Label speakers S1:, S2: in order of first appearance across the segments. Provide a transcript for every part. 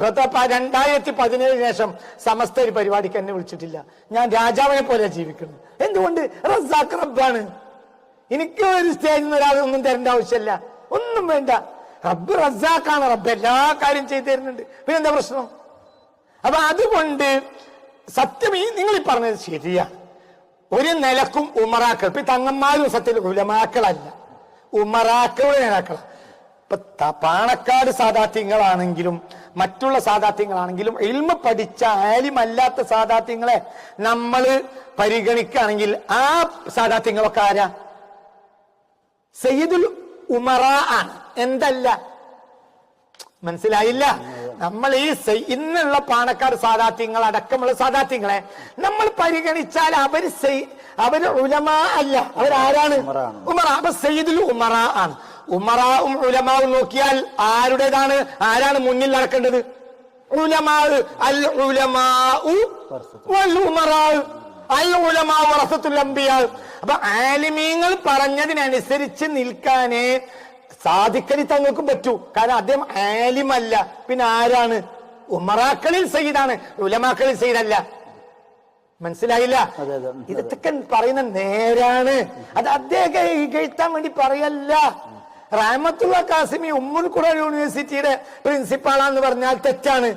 S1: ഇപ്പത്തെ രണ്ടായിരത്തി പതിനേഴിന് ശേഷം സമസ്ത ഒരു പരിപാടിക്ക് എന്നെ വിളിച്ചിട്ടില്ല. ഞാൻ രാജാവിനെ പോലെ ജീവിക്കുന്നു. എന്തുകൊണ്ട്? റസാഖ് റബ്ബാണ്. എനിക്ക് ഒരു സ്റ്റേജിൽ നിന്ന് ഒരാൾ ഒന്നും തരേണ്ട ആവശ്യമില്ല. ഒന്നും വേണ്ട. റബ്ബ് റസാഖാണ്. റബ്ബ് എല്ലാ കാര്യം ചെയ്തു തരുന്നുണ്ട്. പിന്നെ എന്താ പ്രശ്നം? അപ്പൊ അതുകൊണ്ട് സത്യം ഈ നിങ്ങൾ ഈ പറഞ്ഞത് ശരിയാണ് ഒരു നിലക്കും ഉമറാക്കൾ. ഇപ്പൊ തങ്ങന്മാരും സത്യത്തിൽ ഉലമാക്കളല്ല. ഉമറാക്കളുടെ നേതാക്കളാണ് ഇപ്പൊ പാണക്കാട് സാധാത്യങ്ങളാണെങ്കിലും മറ്റുള്ള സാധാത്യങ്ങളാണെങ്കിലും എൽമ പഠിച്ച ആലിമല്ലാത്ത സാധാത്യങ്ങളെ നമ്മൾ പരിഗണിക്കുകയാണെങ്കിൽ ആ സാധാത്യങ്ങളൊക്കെ ആരാ? സയ്യിദുൽ ഉമറ ആണ്. എന്തല്ല? മനസ്സിലായില്ല? നമ്മൾ ഈ ഇന്നുള്ള പാണക്കാട് സാധാത്യങ്ങൾ അടക്കമുള്ള സാധാത്യങ്ങളെ നമ്മൾ പരിഗണിച്ചാൽ അവർ അവർ ഉലമാ അല്ല. അവരാരാണ്. ഉമറ. അപ്പൊ സയ്യിദുൽ ഉമറ ആണ്. ഉമറാവും ഉലമാവും നോക്കിയാൽ ആരുടേതാണ് ആരാണ് മുന്നിൽ നടക്കേണ്ടത്? ഉലമാവ് അൽ ഉലമാഉ വറസത്തുൽ അപ്പൊ ആലിമീങ്ങൾ പറഞ്ഞതിനനുസരിച്ച് നിൽക്കാനെ സാധിക്കലി തങ്ങൾക്കും പറ്റൂ. കാരണം അദ്ദേഹം ആലിമല്ല. പിന്നെ ആരാണ്? ഉമറാക്കളിൽ സയ്യിദാണ്. ഉലമാക്കളിൽ സയ്യിദല്ല. മനസ്സിലായില്ല. ഇതൊക്കെ പറയുന്ന നേരാണ്. അത് അദ്ദേഹം ഇകഴ്ത്താൻ വേണ്ടി പറയല്ല. റാമത്തുള്ള കാസിമി ഉമ്മുൽ ഖുറാൻ യൂണിവേഴ്സിറ്റിയുടെ പ്രിൻസിപ്പാളാന്ന് പറഞ്ഞാൽ തെറ്റാണ്.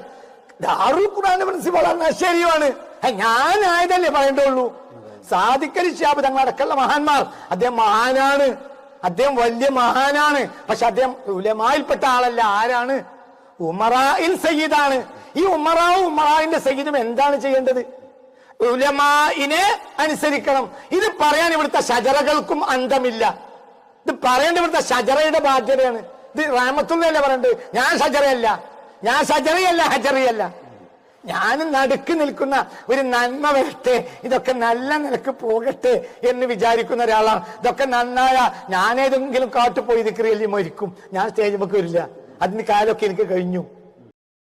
S1: ദാറുൽ ഖുറാന്റെ പ്രിൻസിപ്പാളാണ് ശരിയാണ് ഞാനായതല്ലേ പറയേണ്ടുള്ളൂ സാധിക്കലി ഷിയാബ് തങ്ങളടക്കമുള്ള മഹാന്മാർ. അദ്ദേഹം മഹാനാണ്. അദ്ദേഹം വലിയ മഹാനാണ്. പക്ഷെ അദ്ദേഹം ഉലമായിൽപ്പെട്ട ആളല്ല. ആരാണ്? ഉമറായിൽ സയ്യിദാണ്. ഈ ഉമറാവും ഉമറാവിന്റെ സയ്യിദും എന്താണ് ചെയ്യേണ്ടത്? ഉലമായിനെ അനുസരിക്കണം. ഇത് പറയാൻ ഇവിടുത്തെ ഷജറകൾക്കും അന്തമില്ല. ഇത് പറയേണ്ട ഇവിടുത്തെ ഷജറയുടെ ബാധ്യതയാണ്. ഇത് റാമത്തുള്ളല്ലേ പറയണ്ടത് ഞാൻ ഷജറയല്ല. ഞാൻ ഷജറയല്ല ഹജറിയല്ല. ഞാൻ നടുക്ക് നിൽക്കുന്ന ഒരു നന്മ വരട്ടെ ഇതൊക്കെ നല്ല നിലയ്ക്ക് പോകട്ടെ എന്ന് വിചാരിക്കുന്ന ഒരാളാണ് ഇതൊക്കെ നന്നായ ഞാനേതെങ്കിലും കാട്ടുപോയി കാട്ടു പോയി ദിക്രിയല്ലി മരിക്കും. ഞാൻ സ്റ്റേജ് വെക്കില്ല അതിന് കാലമൊക്കെ എനിക്ക് കഴിഞ്ഞു.